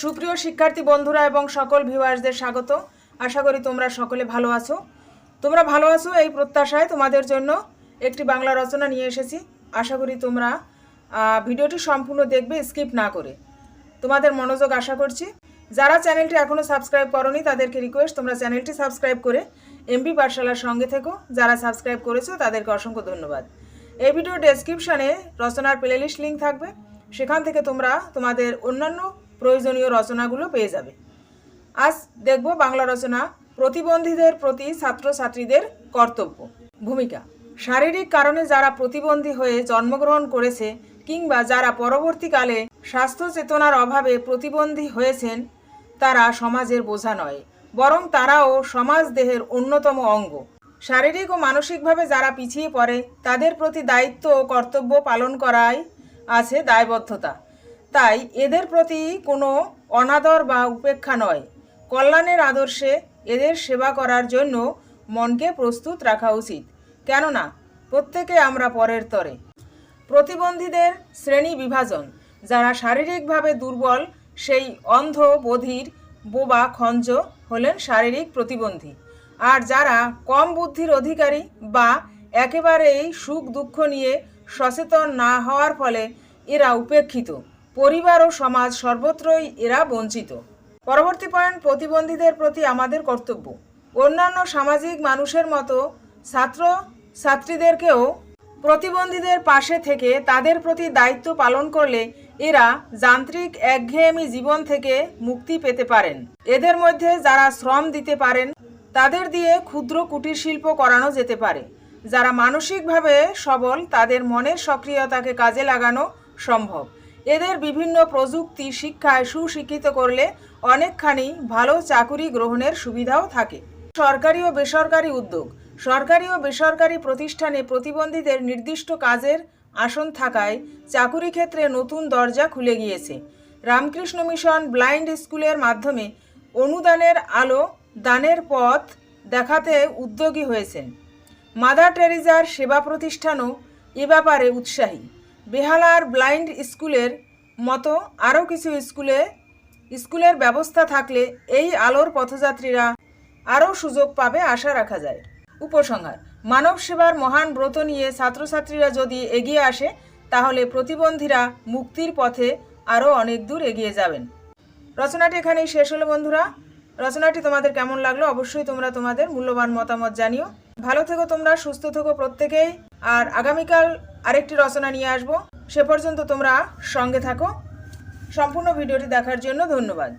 সুপ্রিয় শিক্ষার্থী বন্ধুরা এবং সকল ভিউয়ার্সদের স্বাগত। আশা করি তোমরা সকলে ভালো আছো। তোমরা ভালো আছো এই প্রত্যাশায় তোমাদের জন্য একটি বাংলা রচনা নিয়ে এসেছি। আশা করি তোমরা ভিডিওটি সম্পূর্ণ দেখবে, স্কিপ না করে। তোমাদের মনোযোগ আশা করছি। যারা চ্যানেলটি এখনও সাবস্ক্রাইব করনি, তাদেরকে রিকোয়েস্ট তোমরা চ্যানেলটি সাবস্ক্রাইব করে এমবি পাঠশালার সঙ্গে থেকো। যারা সাবস্ক্রাইব করেছ, তাদেরকে অসংখ্য ধন্যবাদ। এই ভিডিও ডেসক্রিপশনে রচনার প্লেলিস্ট লিঙ্ক থাকবে। সেখান থেকে তোমরা তোমাদের অন্যান্য প্রয়োজনীয় রচনাগুলো পেয়ে যাবে। আজ দেখব বাংলা রচনা প্রতিবন্ধীদের প্রতি ছাত্রছাত্রীদের কর্তব্য। ভূমিকা, শারীরিক কারণে যারা প্রতিবন্ধী হয়ে জন্মগ্রহণ করেছে কিংবা যারা পরবর্তীকালে স্বাস্থ্য চেতনার অভাবে প্রতিবন্ধী হয়েছেন, তারা সমাজের বোঝা নয়, বরং তারাও সমাজ দেহের অন্যতম অঙ্গ। শারীরিক ও মানসিকভাবে যারা পিছিয়ে পড়ে, তাদের প্রতি দায়িত্ব ও কর্তব্য পালন করাই আছে দায়বদ্ধতা। তাই এদের প্রতি কোনো অনাদর বা উপেক্ষা নয়। কল্যাণের আদর্শে এদের সেবা করার জন্য মনকে প্রস্তুত রাখা উচিত। কেননা, প্রত্যেকে আমরা পরের তরে। প্রতিবন্ধীদের শ্রেণি বিভাজন, যারা শারীরিকভাবে দুর্বল, সেই অন্ধ বধির বোবা খঞ্জ হলেন শারীরিক প্রতিবন্ধী। আর যারা কম বুদ্ধির অধিকারী বা একেবারেই সুখ দুঃখ নিয়ে সচেতন না হওয়ার ফলে এরা উপেক্ষিত। পরিবার ও সমাজ সর্বত্রই এরা বঞ্চিত। পরবর্তী পয়েন্ট, প্রতিবন্ধীদের প্রতি আমাদের কর্তব্য। অন্যান্য সামাজিক মানুষের মতো ছাত্র ছাত্রীদেরকেও প্রতিবন্ধীদের পাশে থেকে তাদের প্রতি দায়িত্ব পালন করলে এরা যান্ত্রিক একঘেয়েমি জীবন থেকে মুক্তি পেতে পারেন। এদের মধ্যে যারা শ্রম দিতে পারেন, তাদের দিয়ে ক্ষুদ্র কুটির শিল্প করানো যেতে পারে। যারা মানসিকভাবে সবল, তাদের মনের সক্রিয়তাকে কাজে লাগানো সম্ভব। এদের বিভিন্ন প্রযুক্তি, শিক্ষায় সুশিক্ষিত করলে অনেকখানি ভালো চাকুরি গ্রহণের সুবিধাও থাকে। সরকারি ও বেসরকারি উদ্যোগ। সরকারি ও বেসরকারি প্রতিষ্ঠানে প্রতিবন্ধীদের নির্দিষ্ট কাজের আসন থাকায় চাকুরি ক্ষেত্রে নতুন দরজা খুলে গিয়েছে। রামকৃষ্ণ মিশন ব্লাইন্ড স্কুলের মাধ্যমে অনুদানের আলো দানের পথ দেখাতে উদ্যোগী হয়েছেন। মাদার টেরিজার সেবা প্রতিষ্ঠানও এ ব্যাপারে উৎসাহী। বেহালার ব্লাইন্ড স্কুলের মতো আরও কিছু স্কুলে, স্কুলের ব্যবস্থা থাকলে এই আলোর পথযাত্রীরা আরও সুযোগ পাবে আশা রাখা যায়। উপসংহার, মানব সেবার মহান ব্রত নিয়ে ছাত্রছাত্রীরা যদি এগিয়ে আসে, তাহলে প্রতিবন্ধীরা মুক্তির পথে আরও অনেক দূর এগিয়ে যাবেন। রচনাটি এখানেই শেষ হলো বন্ধুরা। রচনাটি তোমাদের কেমন লাগল অবশ্যই তোমরা তোমাদের মূল্যবান মতামত জানিও। ভালো থেকো তোমরা, সুস্থ থেকো প্রত্যেকেই। আর আগামীকাল আরেকটি রচনা নিয়ে আসব। সে পর্যন্ত তোমরা সঙ্গে থাকো। সম্পূর্ণ ভিডিওটি দেখার জন্য ধন্যবাদ।